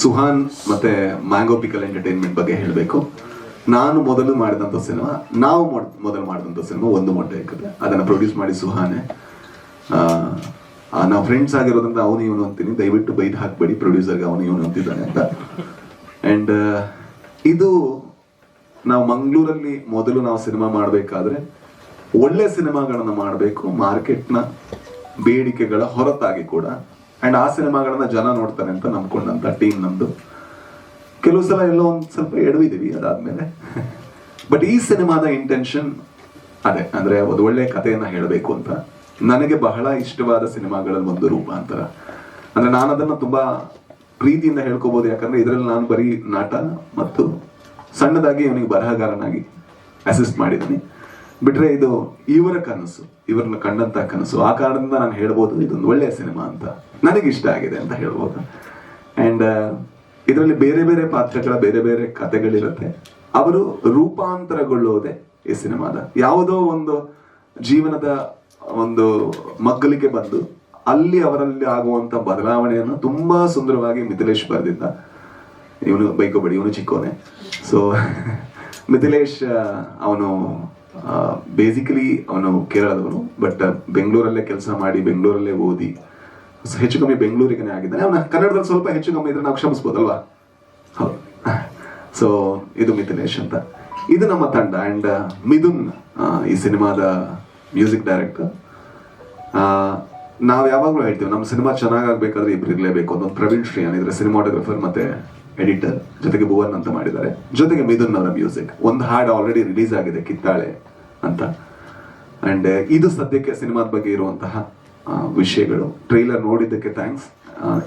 ಸುಹಾನ್ ಮತ್ತೆ mango pickle entertainment ಬಗ್ಗೆ ಹೇಳಬೇಕು. ನಾನು ಮೊದಲು ಮಾಡಿದಂಥ ಸಿನಿಮಾ, ನಾವು ಮೊದಲು ಮಾಡಿದಂಥ ಸಿನಿಮಾ ಒಂದು ಮೊಟ್ಟೆ ಕತೆ ಅದನ್ನು ಪ್ರೊಡ್ಯೂಸ್ ಮಾಡಿ ಸುಹಾನೆ. ನಾವು ಫ್ರೆಂಡ್ಸ್ ಆಗಿರೋದ್ರಿಂದ ಅವನು ಇವನು ಅಂತೀನಿ. ದಯವಿಟ್ಟು ಬೈದು ಹಾಕ್ಬೇಡಿ ಪ್ರೊಡ್ಯೂಸರ್ಗೆ ಅವನು ಇವನು ಅಂತಿದ್ದಾನೆ ಅಂತ. ಆ್ಯಂಡ್ ಇದು ನಾವು ಮಂಗಳೂರಲ್ಲಿ ಮೊದಲು ನಾವು ಸಿನಿಮಾ ಮಾಡಬೇಕಾದ್ರೆ ಒಳ್ಳೆ ಸಿನಿಮಾಗಳನ್ನು ಮಾಡಬೇಕು. ಮಾರ್ಕೆಟ್ನ ಬೇಡಿಕೆಗಳ ಹೊರತಾಗಿ ಕೂಡ ಅಂಡ್ ಆ ಸಿನಿಮಾಗಳನ್ನ ಜನ ನೋಡ್ತಾರೆ ಅಂತ ನಂಬ್ಕೊಂಡಂತ ಟೀಮ್ ನಮ್ದು. ಕೆಲವು ಸಲ ಎಲ್ಲೋ ಒಂದು ಸ್ವಲ್ಪ ಎಡವಿದೀವಿ ಅದಾದ್ಮೇಲೆ. ಬಟ್ ಈ ಸಿನಿಮಾದ ಇಂಟೆನ್ಷನ್ ಅದೇ. ಅಂದ್ರೆ ಒಂದು ಒಳ್ಳೆ ಕಥೆಯನ್ನ ಹೇಳಬೇಕು ಅಂತ. ನನಗೆ ಬಹಳ ಇಷ್ಟವಾದ ಸಿನಿಮಾಗಳಲ್ಲಿ ಒಂದು ರೂಪಾಂತರ. ಅಂದ್ರೆ ನಾನು ಅದನ್ನ ತುಂಬಾ ಪ್ರೀತಿಯಿಂದ ಹೇಳ್ಕೋಬಹುದು ಯಾಕಂದ್ರೆ ಇದರಲ್ಲಿ ನಾನು ಬರೀ ನಾಟ ಮತ್ತು ಸಣ್ಣದಾಗಿ ಇವನಿಗೆ ಬರಹಗಾರನಾಗಿ ಅಸಿಸ್ಟ್ ಮಾಡಿದ್ದೀನಿ. ಬಿಟ್ರೆ ಇದು ಇವರ ಕನಸು, ಇವರನ್ನ ಕಂಡಂತ ಕನಸು. ಆ ಕಾರಣದಿಂದ ನಾನು ಹೇಳ್ಬೋದು, ಇದೊಂದು ಒಳ್ಳೆಯ ಸಿನಿಮಾ ಅಂತ. ನನಗೆ ಇಷ್ಟ ಆಗಿದೆ ಅಂತ ಹೇಳ್ಬೋದು. ಆ್ಯಂಡ್ ಇದರಲ್ಲಿ ಬೇರೆ ಬೇರೆ ಪಾತ್ರಗಳ, ಬೇರೆ ಬೇರೆ ಕಥೆಗಳಿರುತ್ತೆ. ಅವರು ರೂಪಾಂತರಗೊಳ್ಳುವುದೇ ಈ ಸಿನಿಮಾದ. ಯಾವುದೋ ಒಂದು ಜೀವನದ ಒಂದು ಮಗ್ಗಲಿಗೆ ಬಂದು ಅಲ್ಲಿ ಅವರಲ್ಲಿ ಆಗುವಂತ ಬದಲಾವಣೆಯನ್ನು ತುಂಬಾ ಸುಂದರವಾಗಿ ಮಿಥಿಲೇಶ್ ಬರೆದಿದ್ದ. ಇವನು ಬೈಕೋಬೇಡಿ, ಇವನು ಚಿಕ್ಕೋನೆ. ಸೊ ಮಿಥಿಲೇಶ್ ಅವನು ಬೇಸಿಕಲಿ ಅವನು ಕೇರಳದವನು ಬಟ್ ಬೆಂಗಳೂರಲ್ಲೇ ಕೆಲಸ ಮಾಡಿ ಬೆಂಗಳೂರಲ್ಲೇ ಓದಿ ಹೆಚ್ಚು ಕಮ್ಮಿ ಬೆಂಗಳೂರಿಗನೇ ಆಗಿದ್ದಾನೆ. ಅವನ ಕನ್ನಡದಲ್ಲಿ ಸ್ವಲ್ಪ ಹೆಚ್ಚು ಕಮ್ಮಿ ಇದ್ರೆ ನಾವು ಕ್ಷಮಿಸ್ಬೋದಲ್ವಾ? ಹೌದು. ಸೊ ಇದು ಮಿಥಿಲೇಶ್ ಅಂತ. ಇದು ನಮ್ಮ ತಂಡ ಅಂಡ್ ಮಿಥುನ್ ಈ ಸಿನಿಮಾದ ಮ್ಯೂಸಿಕ್ ಡೈರೆಕ್ಟರ್ ನಾವು ಯಾವಾಗಲೂ ಹೇಳ್ತೀವಿ ನಮ್ಮ ಸಿನಿಮಾ ಚೆನ್ನಾಗಾಗಬೇಕಾದ್ರೆ ಇಬ್ರು ಇರಲೇಬೇಕು. ಅಂತ ಪ್ರವೀಣ್ ಶ್ರೀ ಇದ್ರೆ ಸಿನಿಮಾಟೋಗ್ರಫರ್ ಮತ್ತೆ ಎಡಿಟರ್ ಜೊತೆಗೆ ಭುವನ್ ಅಂತ ಮಾಡಿದ್ದಾರೆ. ಜೊತೆಗೆ ಮಿಥುನ್ ಅವರ ಮ್ಯೂಸಿಕ್ ಒಂದು ಹಾಡು ಆಲ್ರೆಡಿ ರಿಲೀಸ್ ಆಗಿದೆ ಕಿತ್ತಾಳೆ ಅಂತ. ಅಂಡ್ ಇದು ಸದ್ಯಕ್ಕೆ ಸಿನಿಮಾದ ಬಗ್ಗೆ ಇರುವಂತಹ ವಿಷಯಗಳು. ಟ್ರೈಲರ್ ನೋಡಿದ್ದಕ್ಕೆ ಥ್ಯಾಂಕ್ಸ್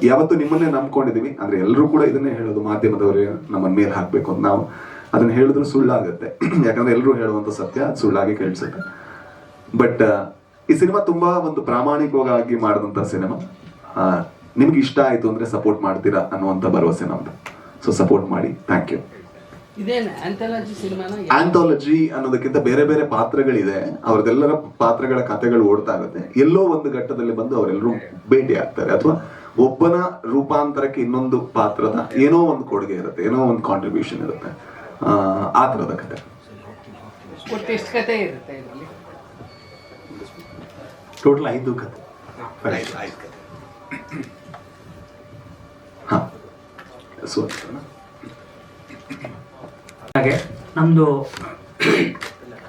ಯಾವತ್ತು ನಿಮ್ಮನ್ನೇ ನಂಬ್ಕೊಂಡಿದೀವಿ ಅಂದ್ರೆ ಎಲ್ಲರೂ ಕೂಡ ಇದನ್ನೇ ಹೇಳೋದು ಮಾಧ್ಯಮದವರೇ ನಮ್ಮನ್ನ ಮೇಲೆ ಹಾಕ್ಬೇಕು ಅಂತ ನಾವು ಅದನ್ನ ಹೇಳಿದ್ರು ಸುಳ್ಳಾಗುತ್ತೆ. ಯಾಕಂದ್ರೆ ಎಲ್ಲರೂ ಹೇಳುವಂತ ಸತ್ಯ ಸುಳ್ಳಾಗಿ ಕೇಳಿಸುತ್ತೆ. ಬಟ್ ಈ ಸಿನಿಮಾ ತುಂಬಾ ಒಂದು ಪ್ರಾಮಾಣಿಕವಾಗಿ ಮಾಡಿದಂತ ಸಿನಿಮಾ. ನಿಮ್ಗೆ ಇಷ್ಟ ಆಯ್ತು ಅಂದ್ರೆ ಸಪೋರ್ಟ್ ಮಾಡ್ತೀರಾ ಅನ್ನುವಂತ ಭರವಸೆ ನಮ್ದು. ಸೊ ಸಪೋರ್ಟ್ ಮಾಡಿ. ಥ್ಯಾಂಕ್ ಯು ಆಂಥಾಲಜಿ ಅನ್ನೋದಕ್ಕಿಂತ ಬೇರೆ ಬೇರೆ ಪಾತ್ರಗಳಿದೆ. ಅವ್ರದ್ದೆಲ್ಲರ ಪಾತ್ರಗಳ ಕಥೆಗಳು ಓಡ್ತಾ ಇರುತ್ತೆ. ಎಲ್ಲೋ ಒಂದು ಘಟ್ಟದಲ್ಲಿ ಬಂದು ಅವರೆಲ್ಲರೂ ಭೇಟಿ ಆಗ್ತಾರೆ. ಅಥವಾ ಒಬ್ಬನ ರೂಪಾಂತರಕ್ಕೆ ಇನ್ನೊಂದು ಪಾತ್ರದ ಏನೋ ಒಂದು ಕೊಡುಗೆ ಇರುತ್ತೆ. ಏನೋ ಒಂದು ಕಾಂಟ್ರಿಬ್ಯೂಷನ್ ಇರುತ್ತೆ. ಆ, ತರದ ಕತೆ ಟೋಟಲ್ ಐದು ಕತೆ ಹಾ ಸೊ ಹಾಗೆ ನಮ್ಮದು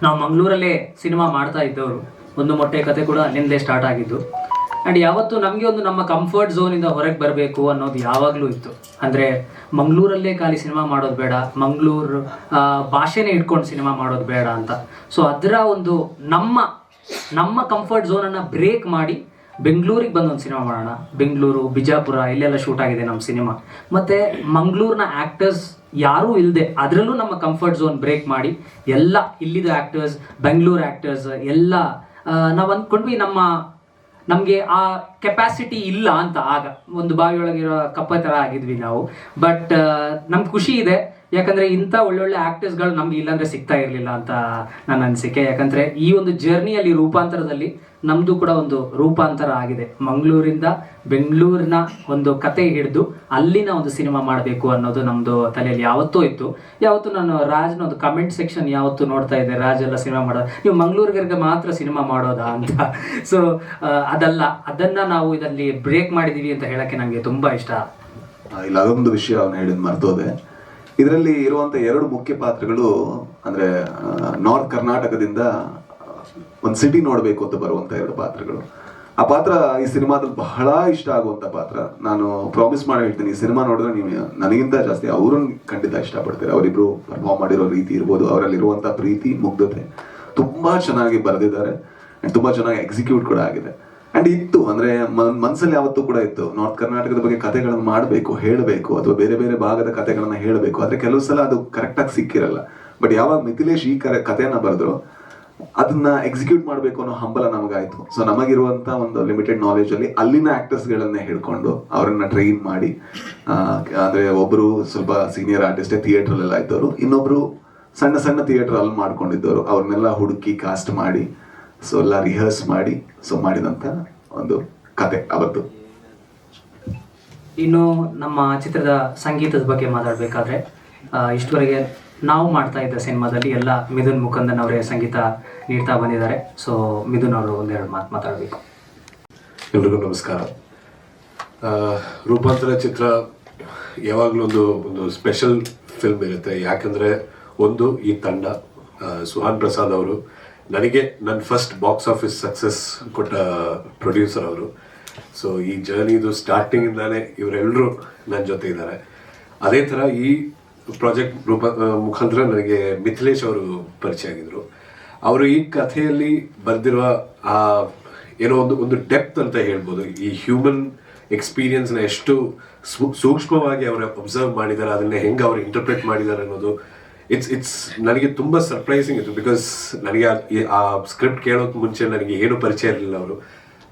ನಾವು ಮಂಗಳೂರಲ್ಲೇ ಸಿನಿಮಾ ಮಾಡ್ತಾ ಇದ್ದವರು. ಒಂದು ಮೊಟ್ಟೆ ಕತೆ ಕೂಡ ಅಲ್ಲಿಂದಲೇ ಸ್ಟಾರ್ಟ್ ಆಗಿದ್ದು. ಆ್ಯಂಡ್ ಯಾವತ್ತು ನಮಗೆ ಒಂದು ನಮ್ಮ ಕಂಫರ್ಟ್ ಝೋನಿಂದ ಹೊರಗೆ ಬರಬೇಕು ಅನ್ನೋದು ಯಾವಾಗಲೂ ಇತ್ತು. ಅಂದರೆ ಮಂಗಳೂರಲ್ಲೇ ಖಾಲಿ ಸಿನಿಮಾ ಮಾಡೋದು ಬೇಡ, ಮಂಗಳೂರು ಭಾಷೆನೇ ಇಟ್ಕೊಂಡು ಸಿನಿಮಾ ಮಾಡೋದು ಬೇಡ ಅಂತ. ಸೊ ಅದರ ಒಂದು ನಮ್ಮ ನಮ್ಮ ಕಂಫರ್ಟ್ ಝೋನನ್ನು ಬ್ರೇಕ್ ಮಾಡಿ ಬೆಂಗಳೂರಿಗೆ ಬಂದು ಒಂದು ಸಿನಿಮಾ ಮಾಡೋಣ. ಬೆಂಗಳೂರು, ಬಿಜಾಪುರ, ಇಲ್ಲೆಲ್ಲ ಶೂಟ್ ಆಗಿದೆ ನಮ್ಮ ಸಿನಿಮಾ ಮತ್ತೆ ಮಂಗಳೂರಿನ ಆ್ಯಕ್ಟರ್ಸ್ ಯಾರೂ ಇಲ್ಲದೆ ಅದರಲ್ಲೂ ನಮ್ಮ ಕಂಫರ್ಟ್ ಝೋನ್ ಬ್ರೇಕ್ ಮಾಡಿ ಎಲ್ಲ ಇಲ್ಲಿದ ಆ್ಯಕ್ಟರ್ಸ್ ಬೆಂಗಳೂರು ಆ್ಯಕ್ಟರ್ಸ್ ಎಲ್ಲ ನಾವು ಅಂದ್ಕೊಂಡ್ವಿ ನಮ್ಮ, ನಮಗೆ ಆ ಕೆಪಾಸಿಟಿ ಇಲ್ಲ ಅಂತ ಆಗ. ಒಂದು ಬಾವಿಯೊಳಗಿರೋ ಕಪ್ಪ ಥರ ಆಗಿದ್ವಿ ನಾವು. ಬಟ್ ನಮ್ಗೆ ಖುಷಿ ಇದೆ. ಯಾಕಂದರೆ ಇಂಥ ಒಳ್ಳೊಳ್ಳೆ ಆ್ಯಕ್ಟರ್ಸ್ಗಳು ನಮ್ಗೆ ಇಲ್ಲಾಂದರೆ ಸಿಗ್ತಾ ಇರಲಿಲ್ಲ ಅಂತ ನನ್ನ ಅನಿಸಿಕೆ. ಯಾಕಂದರೆ ಈ ಒಂದು ಜರ್ನಿಯಲ್ಲಿ ರೂಪಾಂತರದಲ್ಲಿ ನಮ್ದು ಕೂಡ ಒಂದು ರೂಪಾಂತರ ಆಗಿದೆ. ಮಂಗಳೂರಿಂದ ಬೆಂಗಳೂರಿನ ಒಂದು ಕತೆ ಹಿಡಿದು ಅಲ್ಲಿನ ಒಂದು ಸಿನಿಮಾ ಮಾಡಬೇಕು ಅನ್ನೋದು ನಮ್ಮದು ತಲೆಯಲ್ಲಿ ಯಾವತ್ತೂ ಇತ್ತು. ಯಾವತ್ತು ನಾನು ರಾಜ್ನ ಒಂದು ಕಮೆಂಟ್ ಸೆಕ್ಷನ್ ಯಾವತ್ತು ನೋಡ್ತಾ ಇದ್ದೆ. ರಾಜ್ ಎಲ್ಲ ಸಿನಿಮಾ ಮಾಡೋದು ನೀವು ಮಂಗಳೂರಿಗರಿಗೆ ಮಾತ್ರ ಸಿನಿಮಾ ಮಾಡೋದಾ ಅಂತ. ಸೊ ಅದಲ್ಲ. ಅದನ್ನ ನಾವು ಇದರಲ್ಲಿ ಬ್ರೇಕ್ ಮಾಡಿದೀವಿ ಅಂತ ಹೇಳಕ್ಕೆ ನನಗೆ ತುಂಬಾ ಇಷ್ಟ. ಇಲ್ಲ, ಅದೊಂದು ವಿಷಯ ಅವನು ಹೇಳಿದ ಮರ್ತೋದೆ. ಇದರಲ್ಲಿ ಇರುವಂತ ಎರಡು ಮುಖ್ಯ ಪಾತ್ರಗಳು ಅಂದ್ರೆ ನಾರ್ತ್ ಕರ್ನಾಟಕದಿಂದ ಒಂದು ಸಿಟಿ ನೋಡಬೇಕು ಅಂತ ಬರುವಂತ ಎರಡು ಪಾತ್ರಗಳು. ಆ ಪಾತ್ರ ಈ ಸಿನಿಮಾದಲ್ಲಿ ಬಹಳ ಇಷ್ಟ ಆಗುವಂತ ಪಾತ್ರ. ನಾನು ಪ್ರಾಮಿಸ್ ಮಾಡಿ ಹೇಳ್ತೀನಿ, ಈ ಸಿನಿಮಾ ನೋಡಿದ್ರೆ ನೀವು ನನಗಿಂತ ಜಾಸ್ತಿ ಅವ್ರನ್ನ ಖಂಡಿತ ಇಷ್ಟಪಡ್ತೀರಿ. ಅವರಿಬ್ರು ಪರ್ಫಾರ್ಮ್ ಮಾಡಿರೋ ರೀತಿ ಇರ್ಬೋದು ಅವರಲ್ಲಿರುವಂತ ಪ್ರೀತಿ, ಮುಗ್ಧತೆ ತುಂಬಾ ಚೆನ್ನಾಗಿ ಬರೆದಿದ್ದಾರೆ ತುಂಬಾ ಚೆನ್ನಾಗಿ ಎಕ್ಸಿಕ್ಯೂಟ್ ಕೂಡ ಆಗಿದೆ. ಅಂಡ್ ಇತ್ತು, ಅಂದ್ರೆ ಮನ್, ಮನ್ಸಲ್ಲಿ ಯಾವತ್ತೂ ಕೂಡ ಇತ್ತು. ನಾರ್ತ್ ಕರ್ನಾಟಕದ ಬಗ್ಗೆ ಕಥೆಗಳನ್ನು ಮಾಡಬೇಕು, ಹೇಳಬೇಕು, ಅಥವಾ ಬೇರೆ ಬೇರೆ ಭಾಗದ ಕಥೆಗಳನ್ನ ಹೇಳಬೇಕು. ಆದ್ರೆ ಕೆಲವು ಸಲ ಅದು ಕರೆಕ್ಟಾಗಿ ಸಿಕ್ಕಿರಲ್ಲ. ಬಟ್ ಯಾವಾಗ ಮಿಥಿಲೇಶ್ ಈ ಕರೆ, ಕಥೆಯನ್ನ ಬರೆದ್ರು ಅದನ್ನ ಎಕ್ಸಿಕ್ಯೂಟ್ ಮಾಡಬೇಕು ಅನ್ನೋ ಹಂಬಲ ನಮಗಾಯ್ತು. ಸೊ ನಮಗಿರುವಂತ ಒಂದು ಲಿಮಿಟೆಡ್ ನಾಲೆಜ್ ಅಲ್ಲಿ ಅಲ್ಲಿನ ಆಕ್ಟರ್ಸ್ ಗಳನ್ನ ಹಿಡ್ಕೊಂಡು ಅವರನ್ನ ಟ್ರೈನ್ ಮಾಡಿ ಅಂದ್ರೆ ಒಬ್ರು ಸ್ವಲ್ಪ ಸೀನಿಯರ್ ಆರ್ಟಿಸ್ಟ್ ಥಿಯೇಟರ್ ಎಲ್ಲ ಇದ್ದವರು, ಇನ್ನೊಬ್ರು ಸಣ್ಣ ಸಣ್ಣ ಥಿಯೇಟರ್ ಅಲ್ಲಿ ಮಾಡ್ಕೊಂಡಿದ್ದವರು. ಅವ್ರನ್ನೆಲ್ಲ ಹುಡುಕಿ ಕಾಸ್ಟ್ ಮಾಡಿ ಸೊ ಎಲ್ಲ ರಿಹರ್ಸ್ ಮಾಡಿ ಸೊ ಮಾಡಿದಂತ ಒಂದು ಕತೆ ಅವತ್ತು. ಇನ್ನು ನಮ್ಮ ಚಿತ್ರದ ಸಂಗೀತದ ಬಗ್ಗೆ ಮಾತಾಡಬೇಕಾದ್ರೆ ಇಷ್ಟವರೆಗೆ ನಾವು ಮಾಡ್ತಾ ಇದ್ದ ಸಿನಿಮಾದಲ್ಲಿ ಎಲ್ಲ ಮಿಥುನ್ ಮುಕಂದನ್ ಅವರೇ ಸಂಗೀತ ನೀಡ್ತಾ ಬಂದಿದ್ದಾರೆ. ಸೊ ಮಿಥುನ್ ಅವರು ಒಂದೆರಡು ಮಾತು ಮಾತಾಡಬೇಕು. ಎಲ್ರಿಗೂ ನಮಸ್ಕಾರ. ರೂಪಾಂತರ ಚಿತ್ರ ಯಾವಾಗಲೂ ಒಂದು ಒಂದು ಸ್ಪೆಷಲ್ ಫಿಲ್ಮ್ ಇರುತ್ತೆ. ಯಾಕಂದರೆ ಒಂದು, ಈ ತಂಡ ಸುಹಾನ್ ಪ್ರಸಾದ್ ಅವರು, ನನಗೆ ನನ್ನ ಫಸ್ಟ್ ಬಾಕ್ಸ್ ಆಫೀಸ್ ಸಕ್ಸಸ್ ಕೊಟ್ಟ ಪ್ರೊಡ್ಯೂಸರ್ ಅವರು. ಸೊ ಈ ಜರ್ನಿದು ಸ್ಟಾರ್ಟಿಂಗಿಂದಾನೇ ಇವರೆಲ್ಲರೂ ನನ್ನ ಜೊತೆ ಇದ್ದಾರೆ. ಅದೇ ಥರ ಈ ಪ್ರಾಜೆಕ್ಟ್ ರೂಪ ಮುಖಾಂತರ ನನಗೆ ಮಿಥಿಲೇಶ್ ಅವರು ಪರಿಚಯ ಆಗಿದ್ರು. ಅವರು ಈ ಕಥೆಯಲ್ಲಿ ಬರೆದಿರುವ, ಆ, ಏನೋ ಒಂದು ಒಂದು ಡೆಪ್ತ್ ಅಂತ ಹೇಳ್ಬೋದು. ಈ ಹ್ಯೂಮನ್ ಎಕ್ಸ್ಪೀರಿಯನ್ಸ್ನ ಎಷ್ಟು ಸೂಕ್ಷ್ಮವಾಗಿ ಅವರು ಅಬ್ಸರ್ವ್ ಮಾಡಿದ್ದಾರೆ ಅದನ್ನ ಹೆಂಗೆ ಅವರು ಇಂಟರ್ಪ್ರೇಟ್ ಮಾಡಿದ್ದಾರೆ ಅನ್ನೋದು. ಇಟ್ಸ್ ಇಟ್ಸ್ ನನಗೆ ತುಂಬ ಸರ್ಪ್ರೈಸಿಂಗ್ ಇತ್ತು ಬಿಕಾಸ್ ನನಗೆ ಆ ಸ್ಕ್ರಿಪ್ಟ್ ಕೇಳೋಕೆ ಮುಂಚೆ ನನಗೆ ಏನು ಪರಿಚಯ ಇರಲಿಲ್ಲ ಅವರು.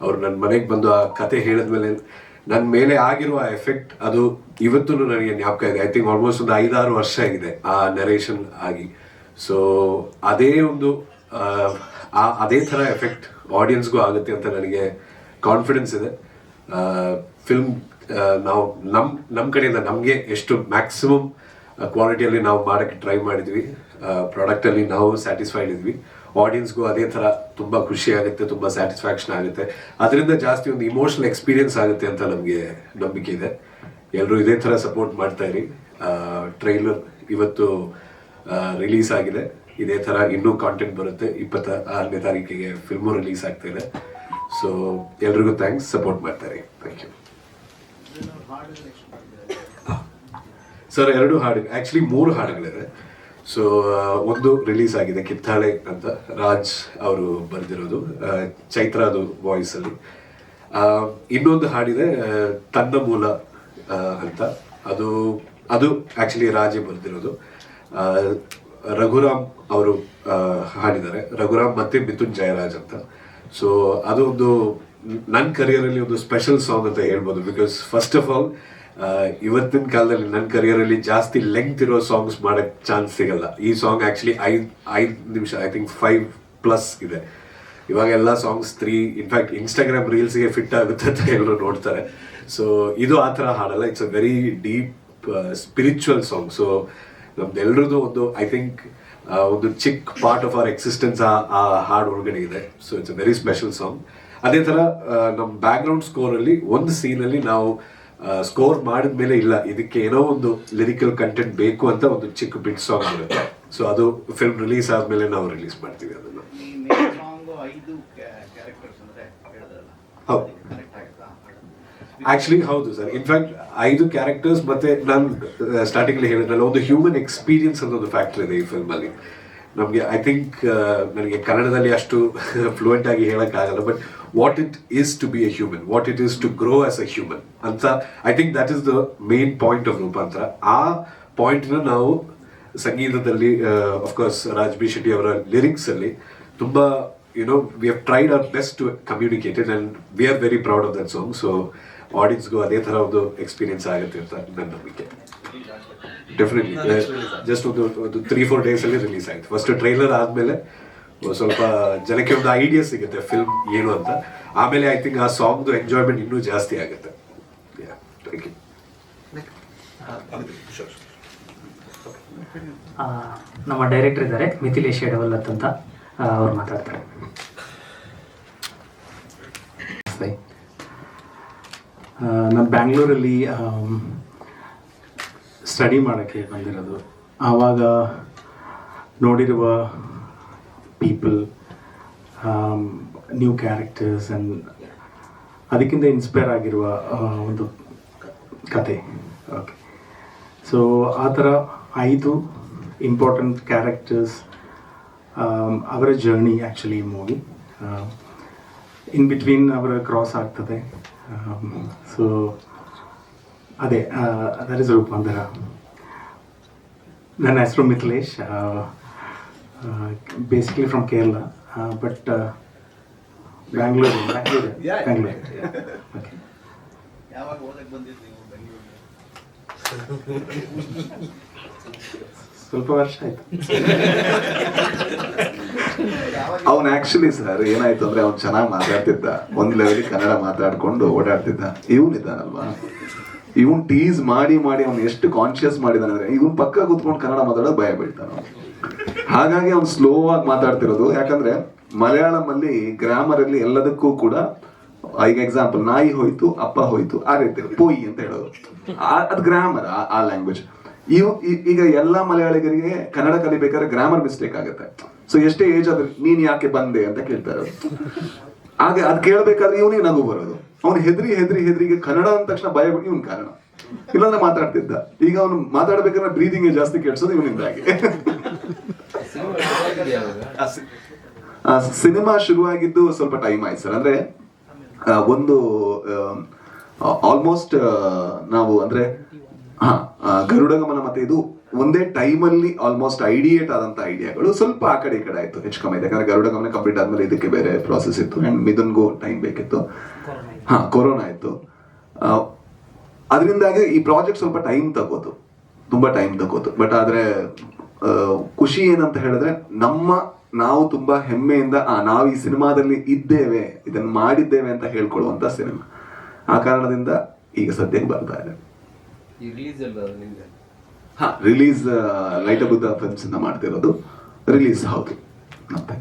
ಅವರು ನನ್ನ ಮನೆಗೆ ಬಂದು ಆ ಕತೆ ಹೇಳಿದ್ಮೇಲೆ ನನ್ನ ಮೇಲೆ ಆಗಿರುವ ಎಫೆಕ್ಟ್ ಅದು ಇವತ್ತು ನನಗೆ ಜ್ಞಾಪಕ ಇದೆ. ಐ ಥಿಂಕ್ ಆಲ್ಮೋಸ್ಟ್ ಒಂದು ಐದಾರು ವರ್ಷ ಆಗಿದೆ ಆ ನರೇಷನ್ ಆಗಿ. ಸೊ ಅದೇ ಒಂದು ಆ, ಅದೇ ಥರ ಎಫೆಕ್ಟ್ ಆಡಿಯನ್ಸ್ಗೂ ಆಗುತ್ತೆ ಅಂತ ನನಗೆ ಕಾನ್ಫಿಡೆನ್ಸ್ ಇದೆ. ಫಿಲ್ಮ್ ನಾವು ನಮ್ಮ ನಮ್ಮ ಕಡೆಯಿಂದ ನಮಗೆ ಎಷ್ಟು ಮ್ಯಾಕ್ಸಿಮಮ್ ಕ್ವಾಲಿಟಿಯಲ್ಲಿ ನಾವು ಮಾಡೋಕ್ಕೆ ಟ್ರೈ ಮಾಡಿದ್ವಿ ಪ್ರಾಡಕ್ಟಲ್ಲಿ ನಾವು ಸ್ಯಾಟಿಸ್ಫೈಡ್ ಇದ್ವಿ. ಆಡಿಯನ್ಸ್ಗೂ ಅದೇ ಥರ ತುಂಬ ಖುಷಿ ಆಗುತ್ತೆ ತುಂಬ ಸ್ಯಾಟಿಸ್ಫ್ಯಾಕ್ಷನ್ ಆಗುತ್ತೆ. ಅದರಿಂದ ಜಾಸ್ತಿ ಒಂದು ಇಮೋಷನಲ್ ಎಕ್ಸ್ಪೀರಿಯನ್ಸ್ ಆಗುತ್ತೆ ಅಂತ ನಮಗೆ ನಂಬಿಕೆ ಇದೆ. ಎಲ್ಲರೂ ಇದೇ ಥರ ಸಪೋರ್ಟ್ ಮಾಡ್ತಾ ಇರಿ. ಟ್ರೈಲರ್ ಇವತ್ತು ರಿಲೀಸ್ ಆಗಿದೆ. ಇದೇ ಥರ ಇನ್ನೂ ಕಾಂಟೆಂಟ್ ಬರುತ್ತೆ. ಇಪ್ಪತ್ತ ಆರನೇ ತಾರೀಕಿಗೆ ಫಿಲ್ಮು ರಿಲೀಸ್ ಆಗ್ತಾ ಇದೆ. ಸೊ ಎಲ್ರಿಗೂ ಥ್ಯಾಂಕ್ಸ್ ಸಪೋರ್ಟ್ ಮಾಡ್ತಾರೆ ಥ್ಯಾಂಕ್ ಯು ಸರ್ ಎರಡು ಹಾಡು. ಆ್ಯಕ್ಚುಲಿ ಮೂರು ಹಾಡುಗಳಿದೆ. ಸೊ ಒಂದು ರಿಲೀಸ್ ಆಗಿದೆ ಕಿತ್ತಾಳೆ ಅಂತ ರಾಜ್ ಅವರು ಬರೆದಿರೋದು ಚೈತ್ರ ಅದು ವಾಯ್ಸ್ ಅಲ್ಲಿ. ಇನ್ನೊಂದು ಹಾಡಿದೆ ತನ್ನ ಮೂಲ ಅಂತ. ಅದು ಅದು ಆಕ್ಚುಲಿ ರಾಜೇ ಬರೆದಿರೋದು. ರಘುರಾಮ್ ಅವರು ಹಾಡಿದ್ದಾರೆ. ರಘುರಾಮ್ ಮತ್ತೆ ಮಿಥುನ್ ಜಯರಾಜ್ ಅಂತ. ಸೊ ಅದು ಒಂದು ನನ್ನ ಕರಿಯರಲ್ಲಿ ಒಂದು ಸ್ಪೆಷಲ್ ಸಾಂಗ್ ಅಂತ ಹೇಳ್ಬೋದು ಬಿಕಾಸ್ ಫಸ್ಟ್ ಆಫ್ ಆಲ್ ಇವತ್ತಿನ ಕಾಲದಲ್ಲಿ ನನ್ನ ಕರಿಯರಲ್ಲಿ ಜಾಸ್ತಿ ಲೆಂಗ್ತ್ ಇರೋ ಸಾಂಗ್ಸ್ ಮಾಡಕ್ ಚಾನ್ಸ್ ಸಿಗಲ್ಲ. ಈ ಸಾಂಗ್ ಆಕ್ಚುಲಿ ಐದು ಐದು ನಿಮಿಷ ಐ ಥಿಂಕ್ ಫೈವ್ ಪ್ಲಸ್ ಇದೆ. ಇವಾಗ ಎಲ್ಲ songs three in fact Instagram ರೀಲ್ಸ್ಗೆ fit ಆಗುತ್ತೆ ಅಂತ ಎಲ್ಲರೂ ನೋಡ್ತಾರೆ. ಸೊ ಇದು ಆ ಥರ ಹಾಡಲ್ಲ it's a very deep spiritual song so ನಮ್ದೆಲ್ರದ್ದು ಒಂದು ಐ ಥಿಂಕ್ ಒಂದು ಚಿಕ್ ಪಾರ್ಟ್ ಆಫ್ ಅವರ್ ಎಕ್ಸಿಸ್ಟೆನ್ಸ್ ಆ ಆ ಹಾಡು ಒಳಗಡೆ ಇದೆ. So it's a very special song ಅದೇ ಥರ ನಮ್ಮ ಬ್ಯಾಕ್ಗ್ರೌಂಡ್ ಸ್ಕೋರಲ್ಲಿ ಒಂದು ಸೀನಲ್ಲಿ ನಾವು ಸ್ಕೋರ್ ಮಾಡಿದ ಮೇಲೆ ಇಲ್ಲ. ಇದಕ್ಕೆ ಏನೋ ಒಂದು ಲಿರಿಕಲ್ ಕಂಟೆಂಟ್ ಬೇಕು ಅಂತ ಒಂದು ಚಿಕ್ಕ ಬಿಟ್ ಸಾಂಗ್ ಬರುತ್ತೆ ಸೊ ಅದು ಫಿಲ್ಮ್ ರಿಲೀಸ್ ಆದ್ಮೇಲೆ ನಾವು ರಿಲೀಸ್ ಮಾಡ್ತೀವಿ ಅದನ್ನು. ಹೌದು. ಆಕ್ಚುಲಿ ಹೌದು ಸರ್. ಇನ್ಫ್ಯಾಕ್ಟ್ ಐದು ಕ್ಯಾರೆಕ್ಟರ್ಸ್ ಮತ್ತೆ ನಾನು ಸ್ಟಾರ್ಟಿಂಗ್ ಅಲ್ಲಿ ಹೇಳಿದ್ರಲ್ಲ ಒಂದು ಹ್ಯೂಮನ್ ಎಕ್ಸ್ಪೀರಿಯನ್ಸ್ ಅನ್ನೋ ಒಂದು ಫ್ಯಾಕ್ಟರ್ ಇದೆ ಈ ಫಿಲ್ಮ್ ಅಲ್ಲಿ. ನಮಗೆ ಐ ಥಿಂಕ್ ನನಗೆ ಕನ್ನಡದಲ್ಲಿ ಅಷ್ಟು ಫ್ಲೂಯೆಂಟ್ ಆಗಿ ಹೇಳಕ್ಕಾಗಲ್ಲ but what it is to be a human what it is to grow as a human ಅಂತ I think that is the main point of Roopantara ಆ ಪಾಯಿಂಟ್ನ ನಾವು ಸಂಗೀತದಲ್ಲಿ ಅಫ್ಕೋರ್ಸ್ ರಾಜ್ ಬಿ ಶೆಟ್ಟಿ ಅವರ ಲಿರಿಕ್ಸ್ ಅಲ್ಲಿ ತುಂಬಾ you know we have tried our best to communicated and we are very proud of that song so ಆಡಿಯನ್ಸ್ಗೂ ಅದೇ ಥರ ಒಂದು ಎಕ್ಸ್ಪೀರಿಯನ್ಸ್ ಆಗುತ್ತೆ ಅಂತ ನನ್ನ ನಂಬಿಕೆ. ಡೆಫಿನೆಟ್ಲಿ ಜಸ್ಟ್ ಒಂದು ಒಂದು ತ್ರೀ ಫೋರ್ ಡೇಸಲ್ಲಿ ರಿಲೀಸ್ ಆಯಿತು. ಫಸ್ಟ್ ಟ್ರೈಲರ್ ಆದ್ಮೇಲೆ ಸ್ವಲ್ಪ ಜನಕ್ಕೆ ಒಂದು ಐಡಿಯಾ ಸಿಗುತ್ತೆ ಫಿಲ್ಮ್ ಏನು ಅಂತ. ಆಮೇಲೆ ಐ ಥಿಂಕ್ ಆ ಸಾಂಗ್ದು ಎಂಜಾಯ್ಮೆಂಟ್ ಇನ್ನೂ ಜಾಸ್ತಿ ಆಗುತ್ತೆ. ಥ್ಯಾಂಕ್ ಯು ಆ, ನಮ್ಮ ಡೈರೆಕ್ಟರ್ ಇದ್ದಾರೆ ಮಿಥಿಲೇಶ್ ಎಡವಲ್ಲತ್ ಅಂತ ಅವ್ರು ಮಾತಾಡ್ತಾರೆ. ನಾನು ಬ್ಯಾಂಗ್ಳೂರಲ್ಲಿ ಸ್ಟಡಿ ಮಾಡೋಕ್ಕೆ ಬಂದಿರೋದು. ಆವಾಗ ನೋಡಿರುವ ಪೀಪಲ್ ನ್ಯೂ ಕ್ಯಾರೆಕ್ಟರ್ಸ್ ಆ್ಯಂಡ್ ಅದಕ್ಕಿಂತ ಇನ್ಸ್ಪೈರ್ ಆಗಿರುವ ಒಂದು ಕತೆ. ಓಕೆ ಸೊ ಆ ಥರ ಐದು ಇಂಪಾರ್ಟೆಂಟ್ ಕ್ಯಾರೆಕ್ಟರ್ಸ್ ಅವರ journey actually movie in between ಅವರ ಕ್ರಾಸ್ ಆಗ್ತದೆ. ಸೊ ಅದೇ ದಟ್ ಇಸ್ ರೂಪಾಂತರ ನನ್ನ ಹೆಸರು Mithilesh. Basically from Kerala but Bangalore Bangalore Bangalore okay ಯಾವಾಗ ಓದಕ್ ಬಂದಿದ್ದು ನೀವು ಬೆಂಗಳೂರಿಗೆ ಸ್ವಲ್ಪ ವರ್ಷ ಆಯ್ತು. ಅವನ್ ಆಕ್ಚುಲಿ ಸರ್ ಏನಾಯ್ತು ಅಂದ್ರೆ ಅವ್ನು ಚೆನ್ನಾಗಿ ಮಾತಾಡ್ತಿದ್ದ. ಒಂದ್ ಲೆವೆಲ್ ಕನ್ನಡ ಮಾತಾಡ್ಕೊಂಡು ಓಡಾಡ್ತಿದ್ದ. ಇವನ್ ಇದ್ದಾನಲ್ವಾ? ಇವನ್ ಟೀಸ್ ಮಾಡಿ ಮಾಡಿ ಅವ್ನು ಎಷ್ಟು ಕಾನ್ಶಿಯಸ್ ಮಾಡಿದಾನೆ ಅಂದ್ರೆ ಇವನ್ ಪಕ್ಕ ಕೂತ್ಕೊಂಡು ಕನ್ನಡ ಮಾತಾಡೋದು ಭಯ ಬೀಳ್ತಾನ ಅವ್ನು. ಹಾಗಾಗಿ ಅವ್ನು ಸ್ಲೋ ಆಗಿ ಮಾತಾಡ್ತಿರೋದು. ಯಾಕಂದ್ರೆ ಮಲಯಾಳಂ ಅಲ್ಲಿ ಗ್ರಾಮರ್ ಅಲ್ಲಿ ಎಲ್ಲದಕ್ಕೂ ಕೂಡ ಈಗ ಎಕ್ಸಾಂಪಲ್ ನಾಯಿ ಹೋಯ್ತು, ಅಪ್ಪ ಹೋಯ್ತು, ಆ ರೀತಿ, ಪೋಯಿ ಅಂತ ಹೇಳೋದು. ಅದು ಗ್ರಾಮರ್ ಆ ಲ್ಯಾಂಗ್ವೇಜ್ ಇವ್ ಈಗ ಎಲ್ಲಾ ಮಲಯಾಳಿಗರಿಗೆ ಕನ್ನಡ ಕಲಿಬೇಕಾದ್ರೆ ಗ್ರಾಮರ್ ಮಿಸ್ಟೇಕ್ ಆಗುತ್ತೆ. ಸೊ ಎಷ್ಟೇ ಏಜ್ ಆದ್ರೆ ನೀನ್ ಯಾಕೆ ಬಂದೆ ಅಂತ ಕೇಳ್ತಾರೆ ಹಾಗೆ ಅದ್ ಕೇಳ್ಬೇಕಾದ್ರೆ ಇವನಿಗೆ ನಗು ಬರೋದು. ಅವ್ನು ಹೆದ್ರಿ ಹೆದ್ರಿ, ಹೆದ್ರಿಗೆ ಕನ್ನಡ ಅಂದ ತಕ್ಷಣ ಭಯ ಇವನ್ ಕಾರಣ. ಇಲ್ಲಾಂದ್ರೆ ಮಾತಾಡ್ತಿದ್ದ. ಈಗ ಅವನು ಮಾತಾಡ್ಬೇಕಂದ್ರೆ ಬ್ರೀದಿಂಗ್ ಜಾಸ್ತಿ ಕೇಳಿಸೋದು ಇವನಿಂದಾಗಿ ಸಿನಿಮಾ ಶುರುವಾಗಿದ್ದು ಸ್ವಲ್ಪ ಟೈಮ್ ಆಯ್ತು ಸರ್. ಅಂದ್ರೆ ಒಂದು ಆಲ್ಮೋಸ್ಟ್ ನಾವು ಅಂದ್ರೆ, ಹಾ ಗರುಡಗಮನ ಮತ್ತೆ ಇದು ಒಂದೇ ಟೈಮಲ್ಲಿ ಆಲ್ಮೋಸ್ಟ್ ಐಡಿಯೇಟ್ ಆದಂತ ಐಡಿಯಾಗಳು ಸ್ವಲ್ಪ ಆ ಕಡೆ ಈ ಕಡೆ ಆಯ್ತು, ಹೆಚ್ಚು ಕಮ್ಮಿ. ಯಾಕಂದ್ರೆ ಗರುಡಗಮನ ಕಂಪ್ಲೀಟ್ ಆದ್ಮೇಲೆ ಇದಕ್ಕೆ ಬೇರೆ ಪ್ರಾಸೆಸ್ ಇತ್ತು. ಅಂಡ್ ಮಿದನ್ಗೂ ಟೈಮ್ ಬೇಕಿತ್ತು. ಹಾ, ಕೊರೋನಾ ಇತ್ತು ಅದರಿಂದಾಗಿ ಈ ಪ್ರಾಜೆಕ್ಟ್ ಸ್ವಲ್ಪ ಟೈಮ್ ತಗೋತು. ತುಂಬಾ ಟೈಮ್ ತಗೋತು. ಬಟ್ ಆದ್ರೆ ಖುಷಿ ಏನಂತ ಹೇಳಿದ್ರೆ ನಮ್ಮ ನಾವು ತುಂಬಾ ಹೆಮ್ಮೆಯಿಂದ ಆ, ನಾವು ಈ ಸಿನಿಮಾದಲ್ಲಿ ಇದ್ದೇವೆ ಇದನ್ನು ಮಾಡಿದ್ದೇವೆ ಅಂತ ಹೇಳ್ಕೊಳ್ಳುವಂತ ಸಿನಿಮಾ. ಆ ಕಾರಣದಿಂದ ಈಗ ಸದ್ಯಕ್ಕೆ ಬರ್ತಾ ಇದೆ. ಹಾ ರಿಲೀಸ್ ಲೈಟ ಬುದ್ಧ ಫಿಲ್ಮ್ಸ್ ಇಂದ ಮಾಡ್ತಿರೋದು. ರಿಲೀಸ್ ಹೌದು ಮತ್ತೆ?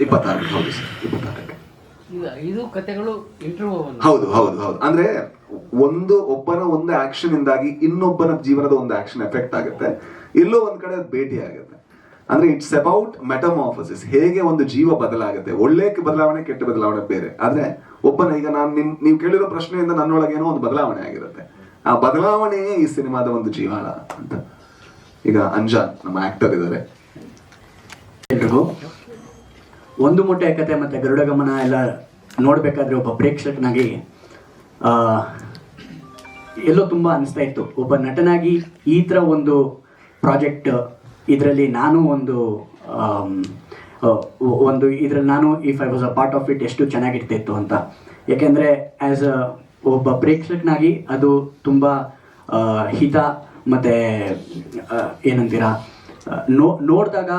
ಇಪ್ಪತ್ತಾರಕ್ಕೆ ಹೌದು ಸರ್ ಇಪ್ಪತ್ತಾರಕ್ಕೆ. ಐದು ಇಂಟರ್ವ್ಯೂ ಹೌದು ಹೌದು ಹೌದು. ಅಂದ್ರೆ ಒಂದು ಒಬ್ಬನ ಒಂದು ಆಕ್ಷನ್ ಇಂದಾಗಿ ಇನ್ನೊಬ್ಬನ ಜೀವನದ ಒಂದು ಆಕ್ಷನ್ ಎಫೆಕ್ಟ್ ಆಗುತ್ತೆ. ಎಲ್ಲೋ ಒಂದ್ ಕಡೆ ಭೇಟಿ ಆಗುತ್ತೆ. ಅಂದ್ರೆ ಇಟ್ಸ್ ಅಬೌಟ್ ಮೆಟಮಾಫಸಿಸ್ ಹೇಗೆ ಒಂದು ಜೀವ ಬದಲಾಗುತ್ತೆ. ಒಳ್ಳೆ ಬದಲಾವಣೆ, ಕೆಟ್ಟ ಬದಲಾವಣೆ ಬೇರೆ. ಆದ್ರೆ ಒಬ್ಬನ ಈಗ ನಾನು ನಿಮ್, ನೀವು ಕೇಳಿರೋ ಪ್ರಶ್ನೆಯಿಂದ ನನ್ನೊಳಗೇನೋ ಒಂದು ಬದಲಾವಣೆ ಆಗಿರುತ್ತೆ. ಆ ಬದಲಾವಣೆಯೇ ಈ ಸಿನಿಮಾದ ಒಂದು ಜೀವಾಳ ಅಂತ. ಈಗ ಅಂಜಾನ್ ನಮ್ಮ ಆಕ್ಟರ್ ಇದ್ದಾರೆ. ಎಲ್ರಿಗೂ ಒಂದು ಮುಟ್ಟೆ ಕತೆ ಮತ್ತು ಗರುಡ ಗಮನ ಎಲ್ಲ ನೋಡಬೇಕಾದ್ರೆ ಒಬ್ಬ ಪ್ರೇಕ್ಷಕನಾಗಿ ಎಲ್ಲೋ ತುಂಬ ಅನಿಸ್ತಾ ಇತ್ತು. ಒಬ್ಬ ನಟನಾಗಿ ಈ ಥರ ಒಂದು ಪ್ರಾಜೆಕ್ಟ್, ಇದರಲ್ಲಿ ನಾನು ಒಂದು ಒಂದು ಇದರಲ್ಲಿ ನಾನು if I was a part of it ಎಷ್ಟು ಚೆನ್ನಾಗಿರ್ತಿತ್ತು ಅಂತ. ಯಾಕೆಂದರೆ ಆ್ಯಸ್ ಅ ಒಬ್ಬ ಪ್ರೇಕ್ಷಕನಾಗಿ ಅದು ತುಂಬ ಹಿತ ಮತ್ತು ಏನಂತೀರಾ ನೋ, ನೋಡಿದಾಗ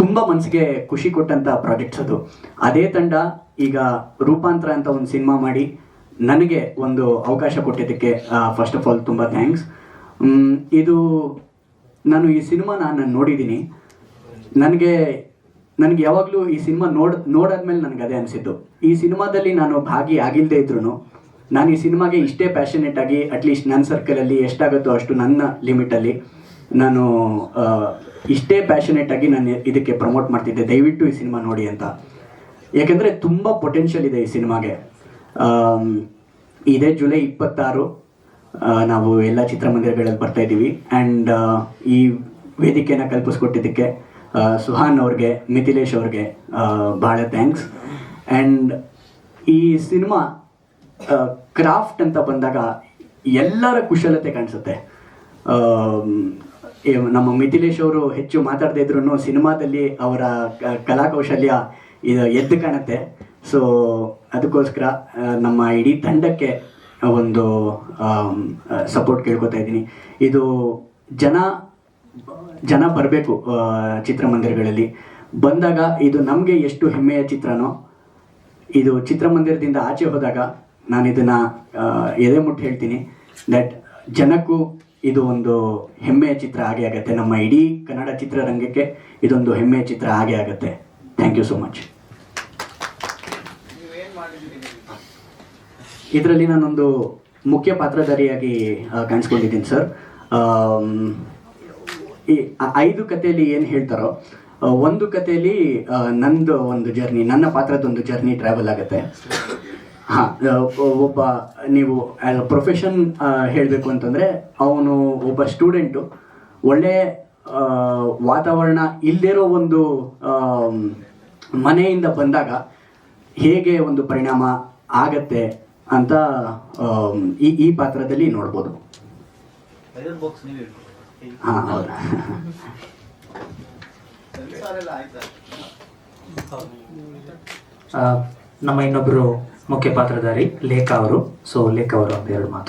ತುಂಬ ಮನಸ್ಸಿಗೆ ಖುಷಿ ಕೊಟ್ಟಂತ ಪ್ರಾಜೆಕ್ಟ್ಸ್ ಅದು. ಅದೇ ತಂಡ ಈಗ ರೂಪಾಂತರ ಅಂತ ಒಂದು ಸಿನಿಮಾ ಮಾಡಿ ನನಗೆ ಒಂದು ಅವಕಾಶ ಕೊಟ್ಟಿದ್ದಕ್ಕೆ ಫಸ್ಟ್ ಆಫ್ ಆಲ್ ತುಂಬ ಥ್ಯಾಂಕ್ಸ್ ಇದು ನಾನು ಈ ಸಿನಿಮಾ ನಾನು ನೋಡಿದ್ದೀನಿ. ನನಗೆ ನನಗೆ ಯಾವಾಗಲೂ ಈ ಸಿನಿಮಾ ನೋಡ್, ನೋಡಾದ್ಮೇಲೆ ನನಗೆ ಅದೇ ಅನಿಸಿದ್ದು. ಈ ಸಿನಿಮಾದಲ್ಲಿ ನಾನು ಭಾಗಿ ಆಗಿಲ್ಲದೆ ಇದ್ರು ನಾನು ಈ ಸಿನಿಮಾಗೆ ಇಷ್ಟೇ ಪ್ಯಾಷನೇಟ್ ಆಗಿ ಅಟ್ಲೀಸ್ಟ್ ನನ್ನ ಸರ್ಕಲಲ್ಲಿ ಎಷ್ಟಾಗುತ್ತೋ ಅಷ್ಟು ನನ್ನ ಲಿಮಿಟಲ್ಲಿ ನಾನು ಇಷ್ಟೇ ಪ್ಯಾಷನೇಟ್ ಆಗಿ ನಾನು ಇದಕ್ಕೆ ಪ್ರಮೋಟ್ ಮಾಡ್ತಿದ್ದೆ. ದಯವಿಟ್ಟು ಈ ಸಿನಿಮಾ ನೋಡಿ ಅಂತ. ಯಾಕೆಂದರೆ ತುಂಬ ಪೊಟೆನ್ಷಿಯಲ್ ಇದೆ ಈ ಸಿನಿಮಾಗೆ. ಇದೇ ಜುಲೈ ಇಪ್ಪತ್ತಾರು ನಾವು ಎಲ್ಲ ಚಿತ್ರಮಂದಿರಗಳಲ್ಲಿ ಬರ್ತಾ ಇದ್ದೀವಿ. ಆ್ಯಂಡ್ ಈ ವೇದಿಕೆನ ಕಲ್ಪಿಸ್ಕೊಟ್ಟಿದ್ದಕ್ಕೆ ಸುಹಾನ್ ಅವ್ರಿಗೆ, ಮಿಥಿಲೇಶ್ ಅವ್ರಿಗೆ ಭಾಳ ಥ್ಯಾಂಕ್ಸ್ ಆ್ಯಂಡ್ ಈ ಸಿನಿಮಾ ಕ್ರಾಫ್ಟ್ ಅಂತ ಬಂದಾಗ ಎಲ್ಲರ ಕುಶಲತೆ ಕಾಣಿಸುತ್ತೆ. ನಮ್ಮ ಮಿಥಿಲೇಶ್ ಅವರು ಹೆಚ್ಚು ಮಾತಾಡದೇ ಇದ್ರು ಸಿನಿಮಾದಲ್ಲಿ ಅವರ ಕಲಾಕೌಶಲ್ಯ ಕಲಾ ಕೌಶಲ್ಯ ಇದು ಎದ್ದು ಕಾಣುತ್ತೆ. ಸೊ ಅದಕ್ಕೋಸ್ಕರ ನಮ್ಮ ಇಡೀ ತಂಡಕ್ಕೆ ಒಂದು ಸಪೋರ್ಟ್ ಕೇಳ್ಕೊತಾ ಇದ್ದೀನಿ. ಇದು ಜನ ಜನ ಬರಬೇಕು ಚಿತ್ರಮಂದಿರಗಳಲ್ಲಿ. ಬಂದಾಗ ಇದು ನಮಗೆ ಎಷ್ಟು ಹೆಮ್ಮೆಯ ಚಿತ್ರನೋ, ಇದು ಚಿತ್ರಮಂದಿರದಿಂದ ಆಚೆ ಹೋದಾಗ ನಾನು ಇದನ್ನು ಎದೆ ಮುಟ್ಟು ಹೇಳ್ತೀನಿ. ದಟ್ ಜನಕ್ಕೂ ಇದು ಒಂದು ಹೆಮ್ಮೆಯ ಚಿತ್ರ ಹಾಗೆ ಆಗುತ್ತೆ. ನಮ್ಮ ಇಡೀ ಕನ್ನಡ ಚಿತ್ರರಂಗಕ್ಕೆ ಇದೊಂದು ಹೆಮ್ಮೆಯ ಚಿತ್ರ ಹಾಗೆ ಆಗುತ್ತೆ. ಥ್ಯಾಂಕ್ ಯು ಸೋ ಮಚ್ ಇದರಲ್ಲಿ ನಾನೊಂದು ಮುಖ್ಯ ಪಾತ್ರಧಾರಿಯಾಗಿ ಕಾಣಿಸ್ಕೊಂಡಿದ್ದೀನಿ ಸರ್. ಈ ಐದು ಕಥೆಯಲ್ಲಿ ಏನು ಹೇಳ್ತಾರೋ ಒಂದು ಕಥೆಯಲ್ಲಿ ನಂದು ಒಂದು ಜರ್ನಿ ನನ್ನ ಪಾತ್ರದೊಂದು ಜರ್ನಿ ಟ್ರಾವೆಲ್ ಆಗುತ್ತೆ. ಹಾ ಆ, ಒಬ್ಬ ನೀವು ಆಸ್ ಅ ಪ್ರೊಫೆಷನ್ ಹೇಳಬೇಕು ಅಂತಂದರೆ ಅವನು ಒಬ್ಬ ಸ್ಟೂಡೆಂಟು ಒಳ್ಳೆ ವಾತಾವರಣ ಇಲ್ಲದಿರೋ ಒಂದು ಮನೆಯಿಂದ ಬಂದಾಗ ಹೇಗೆ ಒಂದು ಪರಿಣಾಮ ಆಗತ್ತೆ ಅಂತ ಈ ಈ ಪಾತ್ರದಲ್ಲಿ ನೋಡ್ಬೋದು. ಹಾಂ ಹೌದಾ? ನಮ್ಮ ಇನ್ನೊಬ್ಬರು ಮುಖ್ಯ ಪಾತ್ರಧಾರಿ ಲೇಖಾ ಅವರು. ಸೊ ಲೇಖಾ ಅವರು ಒಂದು ಎರಡು ಮಾತು.